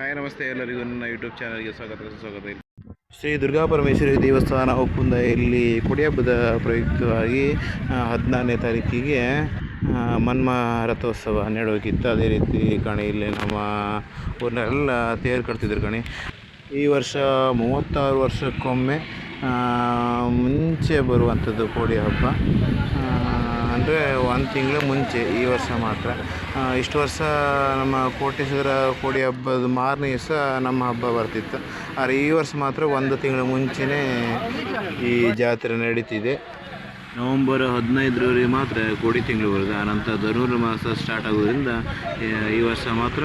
Hi, ನಮಸ್ತೆ ಎಲ್ಲರಿಗೂ ನನ್ನ ಯೂಟ್ಯೂಬ್ ಚಾನಲ್ಗೆ ಸ್ವಾಗತ, ಸುಸ್ವಾಗತ. ಶ್ರೀ ದುರ್ಗಾ ಪರಮೇಶ್ವರಿ ದೇವಸ್ಥಾನ ಒಪ್ಪುಂದ ಇಲ್ಲಿ ಕೊಡಿ ಹಬ್ಬದ ಪ್ರಯುಕ್ತವಾಗಿ ಹದಿನಾರನೇ ತಾರೀಕಿಗೆ ಮನ್ಮ ರಥೋತ್ಸವ ನೆಡೋಕಿತ್ತು ಅದೇ ರೀತಿ ಕಣಿ, ಇಲ್ಲಿ ನಮ್ಮ ಊರಿನೆಲ್ಲ ತೇರು ಕಟ್ತಿದ್ರು ಕಣಿ. ಈ ವರ್ಷ ಮೂವತ್ತಾರು ವರ್ಷಕ್ಕೊಮ್ಮೆ ಮುಂಚೆ ಬರುವಂಥದ್ದು ಕೋಡಿ ಹಬ್ಬ ಅಂದರೆ ಒಂದು ತಿಂಗಳು ಮುಂಚೆ ಈ ವರ್ಷ ಮಾತ್ರ. ಇಷ್ಟು ವರ್ಷ ನಮ್ಮ ಕೋಟೇಶ್ವರ ಕೋಡಿ ಹಬ್ಬದ ಮಾರನೇ ದಿವಸ ನಮ್ಮ ಹಬ್ಬ ಬರ್ತಿತ್ತು. ಆದರೆ ಈ ವರ್ಷ ಮಾತ್ರ ಒಂದು ತಿಂಗಳು ಮುಂಚೆನೇ ಈ ಜಾತ್ರೆ ನಡೀತಿದೆ. ನವಂಬರ್ ಹದಿನೈದರವರೆಗೆ ಮಾತ್ರ ಕೋಡಿ ತಿಂಗಳು ಬರುತ್ತೆ. ಆನಂತರ ಧನುರ್ ಮಾಸ ಸ್ಟಾರ್ಟ್ ಆಗೋದ್ರಿಂದ ಈ ವರ್ಷ ಮಾತ್ರ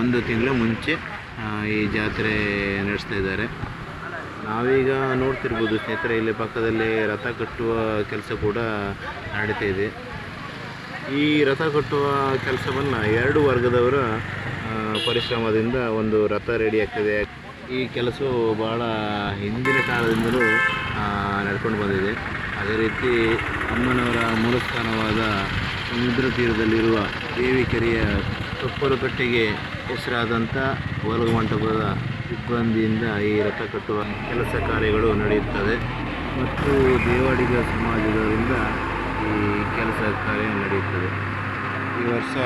ಒಂದು ತಿಂಗಳು ಮುಂಚೆ ಈ ಜಾತ್ರೆ ನಡೆಸ್ತಾ ಇದ್ದಾರೆ. ನಾವೀಗ ನೋಡ್ತಿರ್ಬೋದು ಸ್ನೇಹಿತರೆ, ಇಲ್ಲಿ ಪಕ್ಕದಲ್ಲಿ ರಥ ಕಟ್ಟುವ ಕೆಲಸ ಕೂಡ ನಡೀತಾ ಇದೆ. ಈ ರಥ ಕಟ್ಟುವ ಕೆಲಸವನ್ನು ಎರಡು ವರ್ಗದವರ ಪರಿಶ್ರಮದಿಂದ ಒಂದು ರಥ ರೆಡಿ ಆಗ್ತದೆ. ಈ ಕೆಲಸವು ಭಾಳ ಹಿಂದಿನ ಕಾಲದಿಂದಲೂ ನಡ್ಕೊಂಡು ಬಂದಿದೆ. ಅದೇ ರೀತಿ ಅಮ್ಮನವರ ಮೂಲಸ್ಥಾನವಾದ ಸಮುದ್ರ ತೀರದಲ್ಲಿರುವ ದೇವಿ ಕೆರೆಯ ತೊಪ್ಪಲು ಕಟ್ಟೆಗೆ ಹೆಸರಾದಂಥ ಹೊಲಗ ಮಂಟಪದ ಸಿಬ್ಬಂದಿಯಿಂದ ಈ ರಥ ಕಟ್ಟುವ ಕೆಲಸ ಕಾರ್ಯಗಳು ನಡೆಯುತ್ತದೆ ಮತ್ತು ದೇವಾಡಿಗ ಸಮಾಜದವರಿಂದ ಈ ಕೆಲಸ ಕಾರ್ಯ ನಡೆಯುತ್ತದೆ. ಈ ವರ್ಷ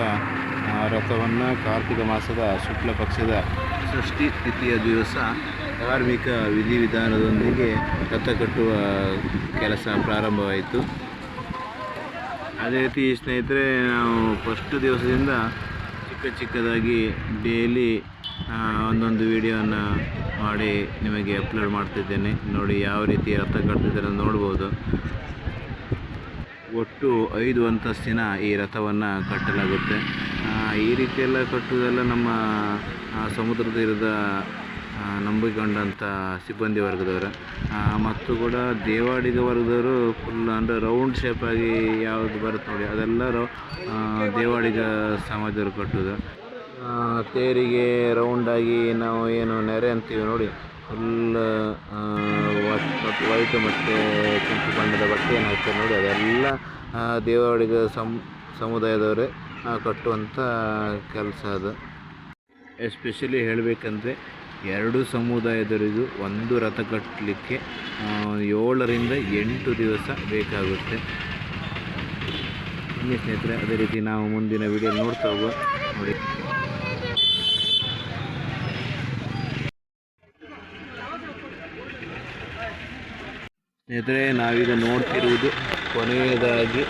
ರಥವನ್ನು ಕಾರ್ತಿಕ ಮಾಸದ ಶುಕ್ಲ ಪಕ್ಷದ ಷಷ್ಠಿ ತಿಥಿಯ ದಿವಸ ಧಾರ್ಮಿಕ ವಿಧಿವಿಧಾನದೊಂದಿಗೆ ರಥ ಕಟ್ಟುವ ಕೆಲಸ ಪ್ರಾರಂಭವಾಯಿತು. ಅದೇ ರೀತಿ ಸ್ನೇಹಿತರೆ, ನಾವು ಫಸ್ಟ್ ದಿವಸದಿಂದ ಚಿಕ್ಕ ಚಿಕ್ಕದಾಗಿ ಡೈಲಿ ಒಂದೊಂದು ವಿಡಿಯೋನ ಮಾಡಿ ನಿಮಗೆ ಅಪ್ಲೋಡ್ ಮಾಡ್ತಿದ್ದೇನೆ. ನೋಡಿ ಯಾವ ರೀತಿ ರಥ ಕಟ್ತಿದ್ದಾರೆ ನೋಡ್ಬೋದು. ಒಟ್ಟು ಐದು ಅಂತಸ್ತಿನ ಈ ರಥವನ್ನು ಕಟ್ಟಲಾಗುತ್ತೆ. ಈ ರೀತಿಯೆಲ್ಲ ಕಟ್ಟುವುದೆಲ್ಲ ನಮ್ಮ ಸಮುದ್ರ ತೀರದ ನಂಬಿಕೊಂಡಂಥ ಸಿಬ್ಬಂದಿ ವರ್ಗದವರು. ಮತ್ತು ಕೂಡ ದೇವಾಡಿಗ ವರ್ಗದವರು ಫುಲ್ ಅಂದರೆ ರೌಂಡ್ ಶೇಪಾಗಿ ಯಾವುದು ಬರುತ್ತೆ ನೋಡಿ, ಅದೆಲ್ಲ ರೌ ದೇವಾಡಿಗ ಸಮಾಜದವರು ಕಟ್ಟೋದು. ತೇರಿಗೆ ರೌಂಡಾಗಿ ನಾವು ಏನು ನೆರೆ ಅಂತೀವಿ ನೋಡಿ ಫುಲ್ ವೈಟ್ ಮತ್ತು ಕೆಂಪು ಬಣ್ಣದ ಬಟ್ಟೆಯನ್ನು ಹಾಕ್ತಾರೆ ನೋಡಿ, ಅದೆಲ್ಲ ದೇವಾಡಿಗ ಸಮ್, ಸಮುದಾಯದವರೇ ಕಟ್ಟುವಂಥ ಕೆಲಸ ಅದು. ಎಸ್ಪೆಷಲಿ ಹೇಳಬೇಕಂದ್ರೆ ಎರಡು ಸಮುದಾಯದವರಿಗೂ ಒಂದು ರಥ ಕಟ್ಟಲಿಕ್ಕೆ ಏಳರಿಂದ ಎಂಟು ದಿವಸ ಬೇಕಾಗುತ್ತೆ. ಈ ಸ್ನೇಹಿತರೆ, ಅದೇ ರೀತಿ ನಾವು ಮುಂದಿನ ವಿಡಿಯೋ ನೋಡ್ತಾ ಹೋಗುವ. ನೋಡಿ. ಸ್ನೇಹಿತರೆ, ನಾವೀಗ ನೋಡ್ತಿರುವುದು ಕೊನೆಯದಾಗಿ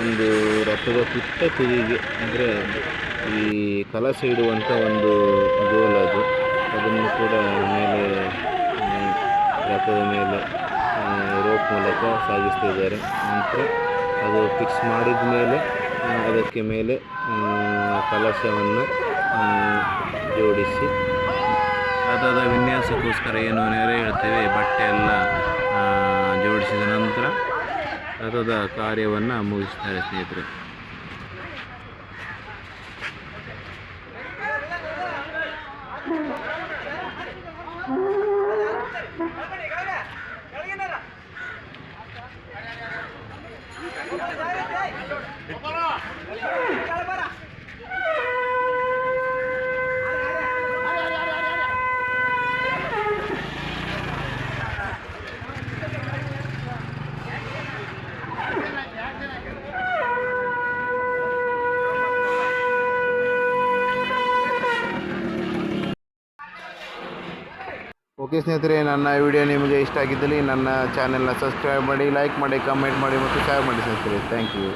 ಒಂದು ರಥದ ತುತ್ತ ತುದಿಗೆ ಅಂದರೆ ಈ ಕಲಸ ಇಡುವಂಥ ಒಂದು ಗೋಲ್ ಅದು. ಅದನ್ನು ಕೂಡ ಮೇಲೆ ರಥದ ಮೇಲೆ ರೋಪ್ ಮೂಲಕ ಸಾಗಿಸ್ತಾ ಇದ್ದಾರೆ. ನಂತರ ಅದು ಫಿಕ್ಸ್ ಮಾಡಿದ ಮೇಲೆ ಅದಕ್ಕೆ ಮೇಲೆ ಕಲಶವನ್ನು ಜೋಡಿಸಿ. ರಥದ ವಿನ್ಯಾಸಕ್ಕೋಸ್ಕರ ಏನು ನೆರೆ ಹೇಳ್ತೇವೆ, ಬಟ್ಟೆ ಜೋಡಿಸಿದ ನಂತರ ರಥದ ಕಾರ್ಯವನ್ನು ಮುಗಿಸ್ತಾರೆ ಸ್ನೇಹಿತರೆ. ಓಕೆ ಸ್ನೇಹಿತರೆ, ನನ್ನ ವಿಡಿಯೋ ನಿಮಗೆ ಇಷ್ಟ ಆಗಿದ್ದಲ್ಲಿ ನನ್ನ ಚಾನೆಲ್ನ ಸಬ್ಸ್ಕ್ರೈಬ್ ಮಾಡಿ ಲೈಕ್ ಮಾಡಿ ಕಮೆಂಟ್ ಮಾಡಿ ಮತ್ತು ಶೇರ್ ಮಾಡಿ ಸ್ನೇಹಿತರೆ. Thank you